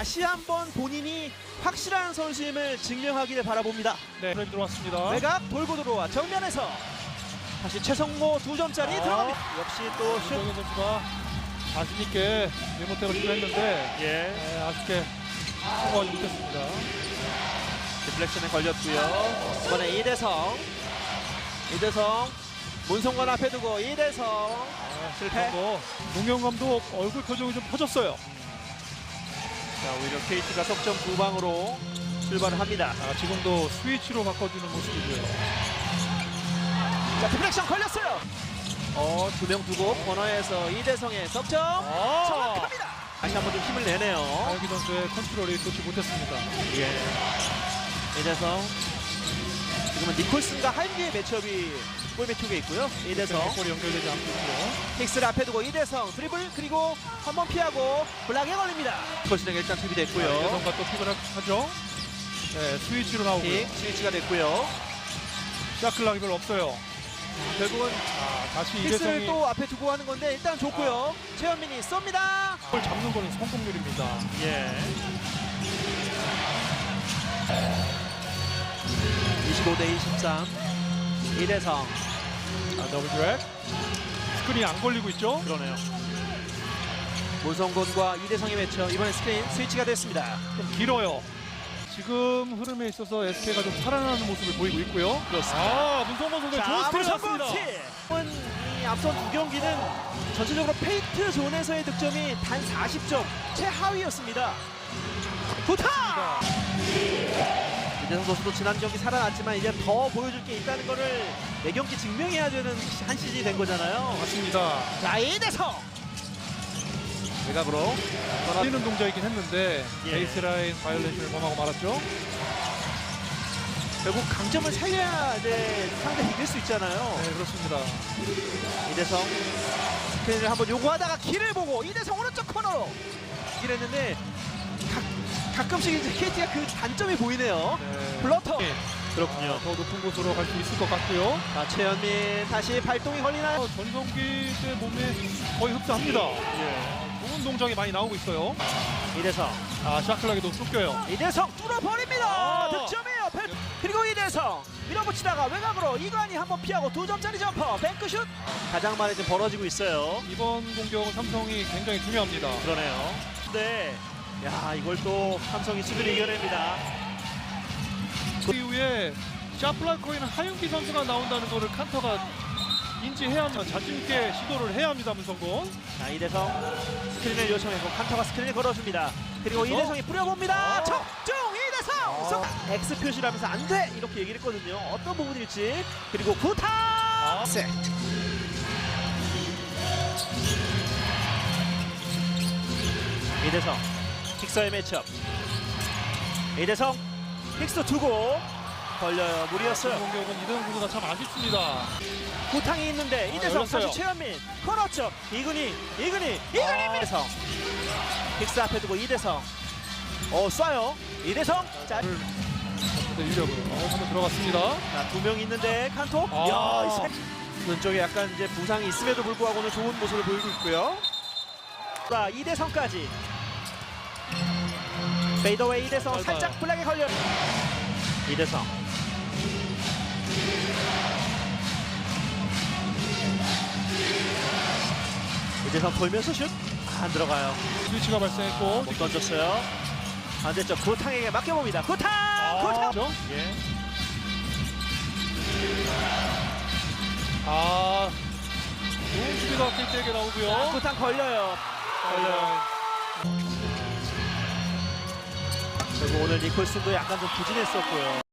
다시 한번 본인이 확실한 선수임을 증명하기를 바라봅니다. 네, 프레임 들어왔습니다. 외곽 돌고 들어와 정면에서 다시 최성모 두 점짜리 아. 들어갑니다. 역시 또 슛. 김정현 선수가 자신 있게 리모텍을 시도했는데 예. 네, 아쉽게 성공하지 못했습니다. 디플렉션에 걸렸고요. 이번에 이대성. 이대성. 문성관 앞에 두고 이대성. 아, 실패. 뭐 농영 감독 얼굴 표정이 좀 퍼졌어요. 자, 오히려 KT가 석점 두 방으로 출발을 합니다. 아, 지금도 스위치로 바꿔주는 모습이고요. 자, 디플렉션 걸렸어요. 어, 두 명 두고 코너에서 이대성의 석점. 아, 정확합니다. 다시 한 번 좀 힘을 내네요. 하영기 선수의 컨트롤이 좋지 못했습니다. 예. 이대성. 지금은 니콜슨과 한기의 매치업이 골 매쪽에 있고요. 이대성. 골이 연결되지 않고 있고요. 픽스를 앞에 두고 이대성 드리블 그리고 한 번 피하고 블락에 걸립니다. 니콜슨에게 일단 투비 됐고요. 이대성과 또 픽을 하- 하죠. 네, 스위치로 나오고요. 픽 스위치가 됐고요. 샤클락 이 별로 없어요. 결국은 아, 다시 이대성이 또 앞에 두고 하는 건데 일단 좋고요. 최현민이 쏩니다. 골 잡는 거는 성공률입니다. 예. 25대 23. 이대성. 아, 더블 드랙. 스크린이 안 걸리고 있죠? 그러네요. 문성곤과 이대성의 매쳐 이번엔 스크린 스위치가 됐습니다. 좀 길어요. 지금 흐름에 있어서 SK가 좀 살아나는 모습을 보이고 있고요. 그렇습니다. 아, 문성범 선수 좋은 스틸 문성곤. 이 앞선 두 경기는 전체적으로 페이트 존에서의 득점이 단 40점 최하위였습니다. 부타! 이대성 선수도 지난 경기 살아났지만 이제 더 보여줄 게 있다는 거를 매 경기 증명해야 되는 한 시즌이 된 거잖아요. 맞습니다. 자 이대성 외곽으로 떠나 뛰는 동작이긴 했는데 예. 베이스라인 바이올레이션을 범하고 말았죠. 결국 강점을 살려야 이제 상대 이길 수 있잖아요. 네, 그렇습니다. 이대성 스크린을 한번 요구하다가 길을 보고 이대성 오른쪽 코너로 이랬는데 가, 가끔씩 이제 KT가 그 단점이 보이네요. 네. 블러터 예. 그렇군요. 더 높은 곳으로 갈 수 있을 것 같고요. 자 최현민 다시 발동이 걸리나요? 어, 전성기 때 몸에 거의 흡사합니다. 예. 좋은 동작이 많이 나오고 있어요. 이대성 아, 샤클락이도 쫓겨요. 이대성 뚫어버립니다. 아. 득점이에요. 펠- 그리고 이대성 밀어붙이다가 외곽으로 이관이 한번 피하고 두 점짜리 점퍼 뱅크슛 가장 많이 지금 벌어지고 있어요. 이번 공격은 삼성이 굉장히 중요합니다. 그러네요. 네. 야 이걸 또 삼성이 수비를 이겨냅니다. 그 이후에 샤플라코에는 하윤기 선수가 나온다는 것을 칸터가 인지해야 합니다. 자신 있게 시도를 해야 합니다, 문성곤. 자 이대성 스크린을 요청했고 칸터가 스크린을 걸어줍니다. 그리고 그래서? 이대성이 뿌려봅니다. 아. 적중 이대성 아. 성- X 표시라면서 안 돼 이렇게 얘기를 했거든요. 어떤 부분일지 그리고 구타. 아. 세. 이대성 킥서의 매치업. 이대성 킥스 두고 걸려요. 무리였어요. 공격은 이대훈 선수가 참 아쉽습니다. 구탕이 있는데 아, 이대성 열렸어요. 다시 최현민 코너쪽 이근희 이근희 이근희 아. 이대성 빅스 앞에 두고 이대성 어 쏴요 이대성 자, 네, 유력을 어, 한번 들어갔습니다. 두 명 있는데 칸토 아. 야이 새- 왼쪽에 약간 이제 부상이 있음에도 불구하고는 좋은 모습을 보이고 있고요 자 이대성까지 페이더웨이 이대성 짧아요. 살짝 블락에 걸려 이대성 이대성 돌면서 슛안 들어가요 스위치가 발생했고 못 던졌어요. 반대쪽 구탕에게 맡겨봅니다. 구탕! 구탕! 그렇죠? 예. 아, 좋은 수비가 KT에게 나오고요. 구탕 걸려요. 걸려요. 그리고 오늘 니콜슨도 약간 좀 부진했었고요.